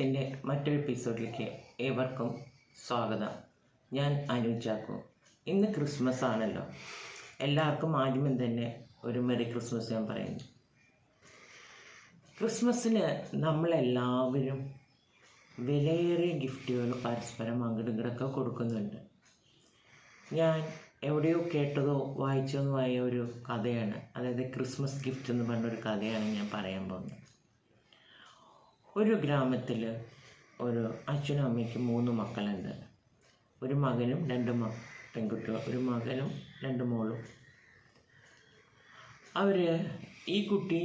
എപ്പിസോഡിലേക്ക് ഏവർക്കും സ്വാഗതം. ഞാൻ അനു ചാക്കോ. ഇന്ന് ക്രിസ്മസ് ആണല്ലോ. എല്ലാവർക്കും ആദ്യമേ തന്നെ ഒരു മെറി ക്രിസ്മസ് ഞാൻ പറയുന്നു. ക്രിസ്മസിന് നമ്മളെല്ലാവരും വിലയേറിയ ഗിഫ്റ്റുകൾ പരസ്പരം അങ്ങോട്ടും ഇങ്ങോട്ടൊക്കെ കൊടുക്കുന്നുണ്ട്. ഞാൻ എവിടെയോ കേട്ടതോ വായിച്ചതുമായ ഒരു കഥയാണ്. അതായത് ക്രിസ്മസ് ഗിഫ്റ്റ് എന്ന് പറഞ്ഞൊരു കഥയാണ് ഞാൻ പറയാൻ പോകുന്നത്. ഒരു ഗ്രാമത്തിൽ ഒരു അച്ഛനും അമ്മയ്ക്കും മൂന്ന് മക്കളുണ്ട്. ഒരു മകനും രണ്ട് മ പെൺകുട്ടികൾ ഒരു മകനും രണ്ട് മോളും. അവർ ഈ കുട്ടി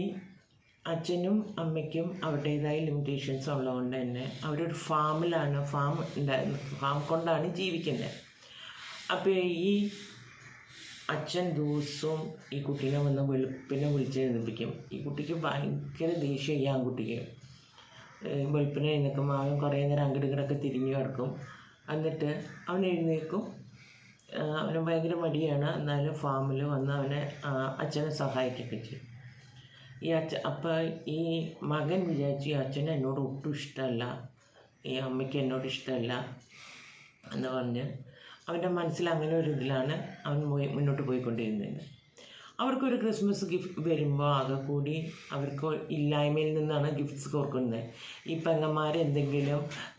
അച്ഛനും അമ്മയ്ക്കും അവരുടേതായ ലിമിറ്റേഷൻസ് ഉള്ളതുകൊണ്ട് തന്നെ അവരൊരു ഫാമിലാണ് ഫാം ഉണ്ടായിരുന്നു ഫാം കൊണ്ടാണ് ജീവിക്കുന്നത് അപ്പോൾ ഈ അച്ഛൻ ദിവസവും ഈ കുട്ടീനെ വന്ന് വെളുപ്പിനെ വിളിച്ച് എഴുന്നേൽപ്പിക്കും. ഈ കുട്ടിക്ക് ഭയങ്കര ദേഷ്യം ഈ ആൺകുട്ടിക്ക്. വെളുപ്പിനെ എഴുന്നേക്കും അവൻ കുറേ നേരം അങ്ങടിങ്ങടൊക്കെ തിരിഞ്ഞു കിടക്കും എന്നിട്ട് അവൻ എഴുന്നേൽക്കും. ആഹ് അവന് ഭയങ്കര മടിയാണ്. എന്നാലും ഫാമിൽ വന്ന് അവനെ അച്ഛനെ സഹായിക്കുകയൊക്കെ ചെയ്യും. ഈ അച്ഛൻ അപ്പം ഈ മകൻ വിചാരിച്ചു ഈ അച്ഛനെ എന്നോട് ഒട്ടും ഇഷ്ടമല്ല. ഈ അമ്മയ്ക്ക് എന്നോട് ഇഷ്ടമല്ല എന്ന് പറഞ്ഞ് അവന്റെ മനസ്സിൽ അങ്ങനെ ഒരു ഇതിലാണ് അവൻ പോയി മുന്നോട്ട് പോയിക്കൊണ്ടിരുന്നത്. അവർക്കൊരു ക്രിസ്മസ് ഗിഫ്റ്റ് വരുമ്പോൾ ആകെ കൂടി അവർക്ക് ഇല്ലായ്മയിൽ നിന്നാണ് ഗിഫ്റ്റ്സ് കൊടുക്കുന്നത്. ഈ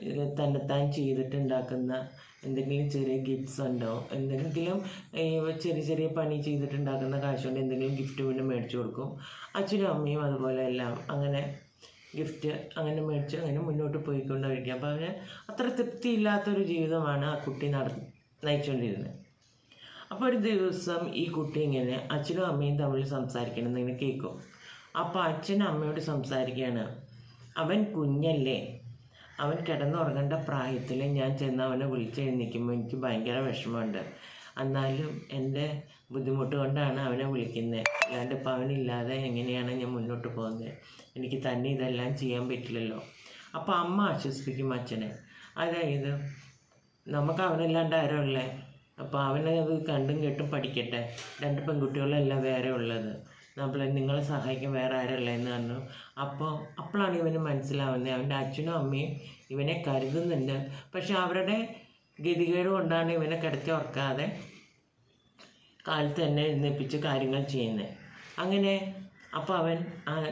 ഏഹ്, തന്നെത്താൻ ചെയ്തിട്ടുണ്ടാക്കുന്ന എന്തെങ്കിലും ചെറിയ ഗിഫ്റ്റ്സ് ഉണ്ടോ? എന്തെങ്കിലും ചെറിയ ചെറിയ പണി ചെയ്തിട്ടുണ്ടാക്കുന്ന കാശ് കൊണ്ട് എന്തെങ്കിലും ഗിഫ്റ്റ് പിന്നെ മേടിച്ചു കൊടുക്കും. അച്ഛനും അമ്മയും അതുപോലെ എല്ലാം അങ്ങനെ ഗിഫ്റ്റ് അങ്ങനെ മേടിച്ച് അങ്ങനെ മുന്നോട്ട് പോയിക്കൊണ്ടിരിക്കുക അപ്പോൾ അവന് അത്ര തൃപ്തിയില്ലാത്തൊരു ജീവിതമാണ് ആ കുട്ടി നട നയിച്ചുകൊണ്ടിരുന്നത് അപ്പോൾ ഒരു ദിവസം ഈ കുട്ടി ഇങ്ങനെ അച്ഛനും അമ്മയും തമ്മിൽ സംസാരിക്കണം എന്നിങ്ങനെ കേൾക്കും. അപ്പോൾ അച്ഛൻ അമ്മയോട് സംസാരിക്കുകയാണ്. അവൻ കുഞ്ഞല്ലേ. അവൻ കിടന്നുറങ്ങേണ്ട പ്രായത്തിൽ ഞാൻ ചെന്ന് അവനെ വിളിച്ചെഴുന്നേൽക്കുമ്പോൾ എനിക്ക് ഭയങ്കര വിഷമമുണ്ട്. എന്നാലും എന്റെ ബുദ്ധിമുട്ട് കൊണ്ടാണ് അവനെ വിളിക്കുന്നത് അല്ലാണ്ട് ഇപ്പം അവനില്ലാതെ എങ്ങനെയാണ് ഞാൻ മുന്നോട്ട് പോകുന്നത് എനിക്ക് തന്നെ ഇതെല്ലാം ചെയ്യാൻ പറ്റില്ലല്ലോ. അപ്പോൾ അമ്മ ആശ്വസിപ്പിക്കും അച്ഛനെ. അതായത് നമുക്ക് അവനല്ലാണ്ട് ആരോ ഉള്ളേ അപ്പോൾ അവനെ അത് കണ്ടും കേട്ടും പഠിക്കട്ടെ. രണ്ട് പെൺകുട്ടികളല്ല വേറെ ഉള്ളത്. നമ്മൾ നിങ്ങളെ സഹായിക്കാൻ വേറെ ആരുള്ളതെന്ന് പറഞ്ഞു. അപ്പോൾ അപ്പോഴാണ് ഇവന് മനസ്സിലാവുന്നത്. അവന്റെ അച്ഛനും അമ്മയും ഇവനെ കരുതുന്നുണ്ട്. പക്ഷെ അവരുടെ ഗതികേട് കൊണ്ടാണ് ഇവനെ കിടത്തി ഉറക്കാതെ കാലത്ത് തന്നെ എഴുന്നേൽപ്പിച്ച് കാര്യങ്ങൾ ചെയ്യുന്നത്. അങ്ങനെ അപ്പോൾ അവൻ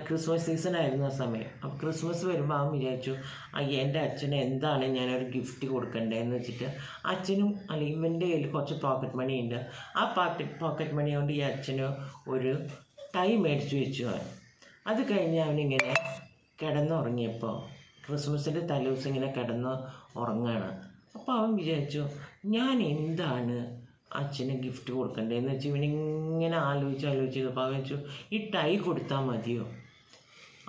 ക്രിസ്മസ് സീസൺ ആയിരുന്നു ആ സമയം. അപ്പോൾ ക്രിസ്മസ് വരുമ്പോൾ അവൻ വിചാരിച്ചു അയ്യ എന്റെ അച്ഛന് എന്താണ് ഞാനൊരു ഗിഫ്റ്റ് കൊടുക്കണ്ടേന്ന് വെച്ചിട്ട് അച്ഛനും അല്ലെങ്കിൽ ഇവന്റെ കയ്യിൽ കുറച്ച് പോക്കറ്റ് മണി ഉണ്ട്. ആ പോക്കറ്റ് പോക്കറ്റ് മണി കൊണ്ട് ഈ അച്ഛന് ഒരു ടൈ മേടിച്ചു വെച്ചു അവൻ. അത് കഴിഞ്ഞ് അവനിങ്ങനെ കിടന്നുറങ്ങിയപ്പോൾ ക്രിസ്മസിന്റെ തലേദിവസം ഇങ്ങനെ കിടന്ന് ഉറങ്ങുകയാണ് അപ്പോൾ അവൻ വിചാരിച്ചു ഞാൻ എന്താണ് അച്ഛന് ഗിഫ്റ്റ് കൊടുക്കണ്ടേന്ന് വെച്ച് ഇവനിങ്ങനെ ആലോചിച്ച് ആലോചിച്ച് ചെയ്തപ്പോൾ അവൻ വെച്ചു ഈ ടൈ കൊടുത്താൽ മതിയോ?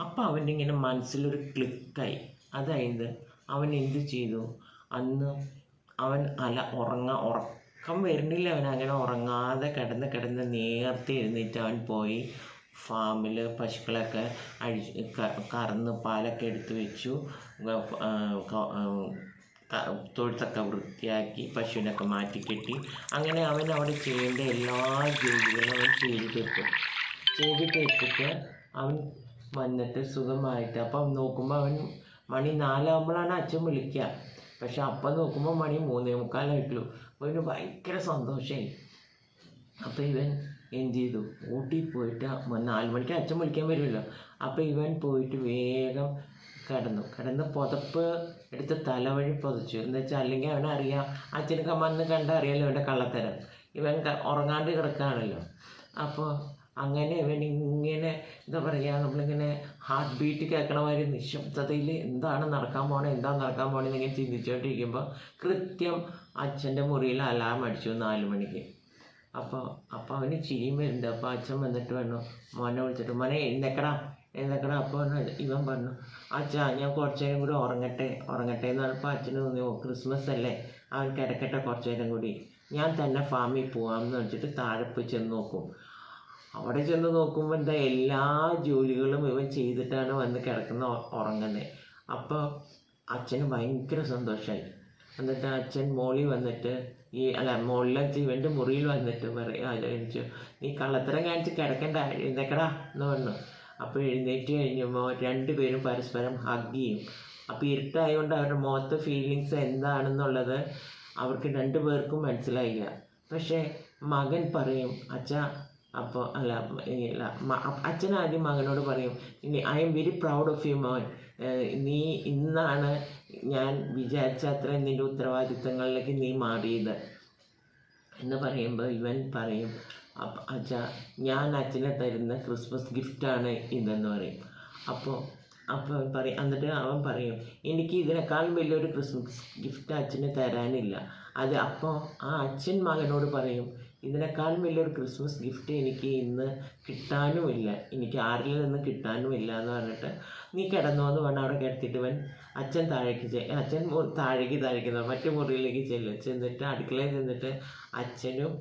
അപ്പോൾ അവന്റെ ഇങ്ങനെ മനസ്സിലൊരു ക്ലിക്കായി. അതായത് അവൻ എന്ത് ചെയ്തു? അന്ന് അവൻ അല ഉറങ്ങ ഉറക്കം വരുന്നില്ല അവൻ. അങ്ങനെ ഉറങ്ങാതെ കിടന്ന് കിടന്ന് നേരത്തെ എഴുന്നേറ്റ് അവൻ പോയി ഫാമിൽ പശുക്കളൊക്കെ അഴിച്ച് കറന്ന് പാലൊക്കെ എടുത്തു വെച്ചു. തൊഴുത്തൊക്കെ വൃത്തിയാക്കി പശുവിനൊക്കെ മാറ്റിക്കെട്ടി അങ്ങനെ അവൻ അവിടെ ചെയ്യേണ്ട എല്ലാ ജോലികളും അവൻ ചെയ്തു തീർക്കും ചെയ്തു തീർത്തിട്ട് അവൻ വന്നിട്ട് സുഖമായിട്ട് അപ്പം നോക്കുമ്പോൾ അവൻ മണി നാലാകുമ്പോഴാണ് അച്ഛൻ വിളിക്കുക. പക്ഷെ അപ്പം നോക്കുമ്പോൾ മണി മൂന്നേ മുക്കാലായിട്ടുള്ളൂ. അപ്പോൾ അവന് ഭയങ്കര സന്തോഷമായി അപ്പോൾ ഇവൻ എന്ത് ചെയ്തു? ഊട്ടി പോയിട്ട് നാല് മണിക്ക് അച്ഛൻ വിളിക്കാൻ വരുമല്ലോ. അപ്പോൾ ഇവൻ പോയിട്ട് വേഗം കിടന്നു. കിടന്ന് പുതപ്പ് എടുത്ത് തലവഴി പുതച്ചു. എന്ന് വെച്ചാൽ അല്ലെങ്കിൽ അവനറിയാം അച്ഛനൊക്കെ വന്ന് കണ്ടറിയാലോ ഇവന്റെ കള്ളത്തരം. ഇവൻ ഉറങ്ങാണ്ട് കിടക്കുകയാണല്ലോ അപ്പോൾ അങ്ങനെ ഇവൻ ഇങ്ങനെ എന്താ പറയുക നമ്മളിങ്ങനെ ഹാർട്ട് ബീറ്റ് കേൾക്കണ മാതിരി നിശബ്ദതയിൽ എന്താണ് നടക്കാൻ പോണേ എന്താണ് നടക്കാൻ പോണേ എന്നിങ്ങനെ ചിന്തിച്ചുകൊണ്ടിരിക്കുമ്പോൾ കൃത്യം അച്ഛന്റെ മുറിയിൽ അലാം അടിച്ചു നാല് മണിക്ക്. അപ്പോൾ അപ്പോൾ അവന് ചിരിയും വരുന്നുണ്ട് അപ്പോൾ അച്ഛൻ വന്നിട്ട് വേണം മോനെ വിളിച്ചിട്ട് മോനെ എഴുന്നേക്കടാ. എഴുന്നേക്കടാ അപ്പോൾ ഇവൻ പറഞ്ഞു അച്ഛാ ഞാൻ കുറച്ച് നേരം കൂടി ഉറങ്ങട്ടെ ഉറങ്ങട്ടെ എന്ന് പറഞ്ഞപ്പോൾ അച്ഛന് തോന്നി ഓ ക്രിസ്മസ് അല്ലേ? അവൻ കിടക്കട്ടെ കുറച്ച് നേരം കൂടി. ഞാൻ തന്നെ ഫാമിൽ പോകാമെന്ന് വെച്ചിട്ട് താഴെ പോയി ചെന്ന് നോക്കും. അവിടെ ചെന്ന് നോക്കുമ്പോൾ എന്താ എല്ലാ ജോലികളും ഇവൻ ചെയ്തിട്ടാണ് വന്ന് കിടക്കുന്ന ഉറങ്ങുന്നത് അപ്പോൾ അച്ഛന് ഭയങ്കര സന്തോഷമായി എന്നിട്ട് അച്ഛൻ മോളിൽ വന്നിട്ട് ഈ അല്ല മുകളിലെ ഇവന്റെ മുറിയിൽ വന്നിട്ട് പറയും ആലോചിച്ചു നീ കള്ളത്തരം കാണിച്ച് കിടക്കണ്ട എഴുന്നേക്കടാ എന്ന് പറഞ്ഞു. അപ്പോൾ എഴുന്നേറ്റ് കഴിഞ്ഞപ്പോൾ രണ്ടുപേരും പരസ്പരം ഹഗ് ചെയ്യും. അപ്പോൾ ഇരുട്ടായതുകൊണ്ട് അവരുടെ മുഖത്തെ ഫീലിങ്സ് എന്താണെന്നുള്ളത് അവർക്ക് രണ്ടു പേർക്കും മനസ്സിലായില്ല. പക്ഷേ മകൻ പറയും അച്ഛ അപ്പോൾ അല്ല അല്ല അച്ഛൻ ആദ്യം മകനോട് പറയും ഇനി I am very proud of you മോൻ. നീ ഇന്നാണ് ഞാൻ വിചാരിച്ച അത്ര നിന്റെ ഉത്തരവാദിത്തങ്ങളിലേക്ക് നീ മാറിയത്. എന്ന് പറയുമ്പോൾ ഇവൻ പറയും അപ്പ അച്ഛ ഞാൻ അച്ഛനെ തരുന്ന ക്രിസ്മസ് ഗിഫ്റ്റാണ് ഇതെന്ന് പറയും. അപ്പോൾ അപ്പോൾ പറയും എന്നിട്ട് അവൻ പറയും എനിക്ക് ഇതിനേക്കാൾ വലിയൊരു ക്രിസ്മസ് ഗിഫ്റ്റ് അച്ഛന് തരാനില്ല. അത് അപ്പോൾ ആ അച്ഛൻ മകനോട് പറയും ഇതിനേക്കാൾ വലിയൊരു ക്രിസ്മസ് ഗിഫ്റ്റ് എനിക്ക് ഇന്ന് കിട്ടാനുമില്ല. എനിക്ക് ആരിൽ നിന്ന് കിട്ടാനുമില്ല എന്ന് പറഞ്ഞിട്ട് നീ കിടന്നോ എന്ന് പറഞ്ഞ് അവിടെ കിടത്തിയിട്ട് ഇവൻ അച്ഛൻ താഴേക്ക് ചെ അച്ഛൻ താഴേക്ക് താഴേക്ക് മറ്റു മുറിയിലേക്ക് ചെല്ലും ചെന്നിട്ട് അടുക്കളയിൽ ചെന്നിട്ട് അച്ഛനും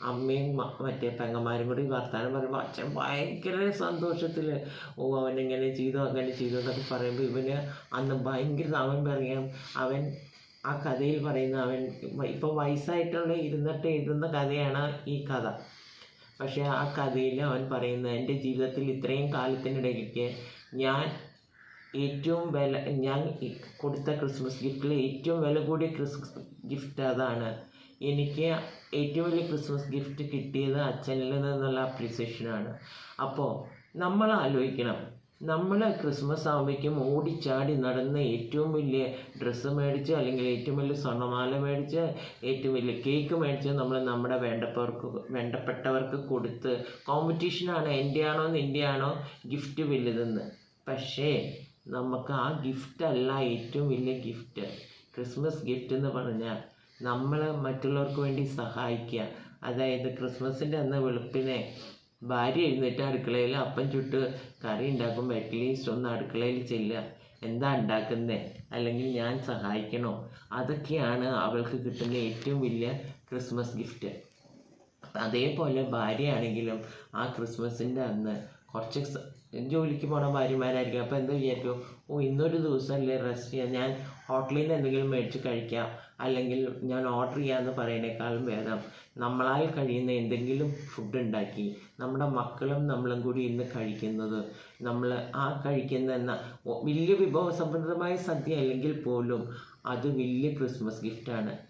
അമ്മയും മറ്റേ പെങ്ങന്മാരും കൂടി വർത്താനം പറയുമ്പോൾ അച്ഛൻ ഭയങ്കര സന്തോഷത്തിൽ ഓ അവൻ ഇങ്ങനെ ചെയ്തു അങ്ങനെ ചെയ്തു എന്നൊക്കെ പറയുമ്പോൾ ഇവന് അന്ന് ഭയങ്കര അവൻ പറയാം അവൻ ആ കഥയിൽ പറയുന്ന അവൻ ഇപ്പോൾ വയസ്സായിട്ടുള്ള ഇരുന്നിട്ട് എഴുതുന്ന കഥയാണ് ഈ കഥ. പക്ഷേ ആ കഥയിൽ അവൻ പറയുന്ന എന്റെ ജീവിതത്തിൽ ഇത്രയും കാലത്തിനിടയ്ക്ക് ഞാൻ ഏറ്റവും വില ഞാൻ കൊടുത്ത ക്രിസ്മസ് ഗിഫ്റ്റിൽ ഏറ്റവും വില കൂടിയ ക്രിസ്മസ് ഗിഫ്റ്റ് അതാണ് എനിക്ക് ഏറ്റവും വലിയ ക്രിസ്മസ് ഗിഫ്റ്റ് കിട്ടിയത് അച്ഛനിൽ നിന്നുള്ള അപ്രിസിയേഷനാണ് അപ്പോൾ നമ്മൾ ആലോചിക്കണം. നമ്മൾ ക്രിസ്മസ് ആകുമ്പോഴേക്കും ഓടിച്ചാടി നടന്ന് ഏറ്റവും വലിയ ഡ്രസ്സ് മേടിച്ച് അല്ലെങ്കിൽ ഏറ്റവും വലിയ സ്വർണമാല മേടിച്ച് ഏറ്റവും വലിയ കേക്ക് മേടിച്ച് നമ്മൾ നമ്മുടെ വേണ്ടപ്പെട്ടവർക്ക് വേണ്ടപ്പെട്ടവർക്ക് കൊടുത്ത് കോമ്പറ്റീഷനാണ് എന്റെ ആണോ നിന്റെ ആണോ ഗിഫ്റ്റ് വലുതെന്ന്. പക്ഷേ നമുക്ക് ആ ഗിഫ്റ്റ് അല്ല ഏറ്റവും വലിയ ഗിഫ്റ്റ് ക്രിസ്മസ് ഗിഫ്റ്റ് എന്ന് പറഞ്ഞാൽ നമ്മൾ മറ്റുള്ളവർക്ക് വേണ്ടി സഹായിക്കുക. അതായത് ക്രിസ്മസിന്റെ അന്ന് വെളുപ്പിനെ ഭാര്യ എഴുന്നേറ്റ് അടുക്കളയിൽ അപ്പം ചുട്ട് കറി ഉണ്ടാക്കുമ്പോൾ അറ്റ്ലീസ്റ്റ് ഒന്ന് അടുക്കളയിൽ ചെല്ലുക. എന്താ ഉണ്ടാക്കുന്നത് അല്ലെങ്കിൽ ഞാൻ സഹായിക്കണോ? അതൊക്കെയാണ് അവൾക്ക് കിട്ടുന്ന ഏറ്റവും വലിയ ക്രിസ്മസ് ഗിഫ്റ്റ്. അതേപോലെ ഭാര്യയാണെങ്കിലും ആ ക്രിസ്മസിന്റെ അന്ന് കുറച്ച് ജോലിക്ക് പോണ ഭാര്യമാരായിരിക്കും. അപ്പോൾ എന്താ വിചാരിക്കും? ഓ ഇന്നൊരു ദിവസം ദിവസമല്ലേ റെസ്റ്റ് ചെയ്യാം ഞാൻ ഹോട്ടലിൽ നിന്ന് എന്തെങ്കിലും മേടിച്ച് കഴിക്കാം. അല്ലെങ്കിൽ ഞാൻ ഓർഡർ ചെയ്യാമെന്ന് പറയുന്നേക്കാളും ഭേദം. നമ്മളാൽ കഴിയുന്ന എന്തെങ്കിലും ഫുഡ് ഉണ്ടാക്കി. നമ്മുടെ മക്കളും നമ്മളും കൂടി ഇന്ന് കഴിക്കുന്നത്. നമ്മൾ ആ കഴിക്കുന്ന എന്ന വലിയ വിഭവസമൃദ്ധമായ സദ്യ അല്ലെങ്കിൽ പോലും അത് വലിയ ക്രിസ്മസ് ഗിഫ്റ്റാണ്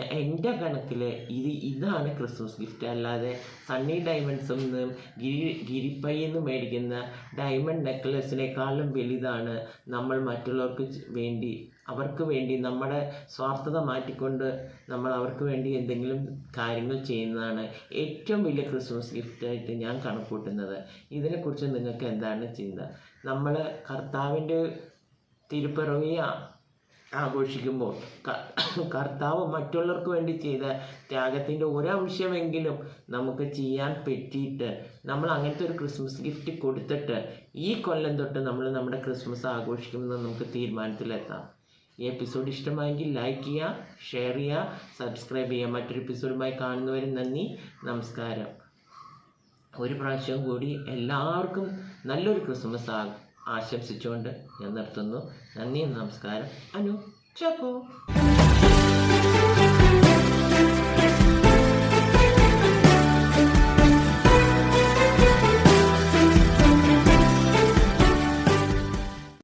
എന്റെ കണക്കിൽ ഇത് ഇതാണ് ക്രിസ്മസ് ഗിഫ്റ്റ്. അല്ലാതെ സണ്ണി ഡയമണ്ട്സിൽ നിന്നും ഗിരി ഗിരിപ്പയ്യിൽ നിന്ന് മേടിക്കുന്ന ഡയമണ്ട് നെക്ലസിനേക്കാളും വലുതാണ് നമ്മൾ മറ്റുള്ളവർക്ക് വേണ്ടി അവർക്ക് വേണ്ടി നമ്മുടെ സ്വാർത്ഥത മാറ്റിക്കൊണ്ട് നമ്മൾ അവർക്ക് വേണ്ടി എന്തെങ്കിലും കാര്യങ്ങൾ ചെയ്യുന്നതാണ് ഏറ്റവും വലിയ ക്രിസ്മസ് ഗിഫ്റ്റായിട്ട് ഞാൻ കണക്കൂട്ടുന്നത്. ഇതിനെക്കുറിച്ച് നിങ്ങൾക്ക് എന്താണ് ചിന്ത? നമ്മൾ കർത്താവിന്റെ തിരുപ്പിറവി ആ- ആഘോഷിക്കുമ്പോൾ കർത്താവ് മറ്റുള്ളവർക്ക് വേണ്ടി ചെയ്ത ത്യാഗത്തിന്റെ ഒരംശമെങ്കിലും നമുക്ക് ചെയ്യാൻ പറ്റിയിട്ട് നമ്മൾ അങ്ങനത്തെ ഒരു ക്രിസ്മസ് ഗിഫ്റ്റ് കൊടുത്തിട്ട് ഈ കൊല്ലം തൊട്ട് നമ്മൾ നമ്മുടെ ക്രിസ്മസ് ആഘോഷിക്കുമെന്ന് നമുക്ക് തീരുമാനത്തിലെത്താം. ഈ എപ്പിസോഡ് ഇഷ്ടമായെങ്കിൽ ലൈക്ക് ചെയ്യുക ഷെയർ ചെയ്യുക സബ്സ്ക്രൈബ് ചെയ്യുക. മറ്റൊരു എപ്പിസോഡുമായി കാണുന്നവരെ നന്ദി നമസ്കാരം. ഒരു പ്രാവശ്യം കൂടി എല്ലാവർക്കും നല്ലൊരു ക്രിസ്മസ് ആ ആശംസിച്ചുകൊണ്ട് ഞാൻ നിർത്തുന്നു. നന്ദി നമസ്കാരം. അനു ചപ്പോ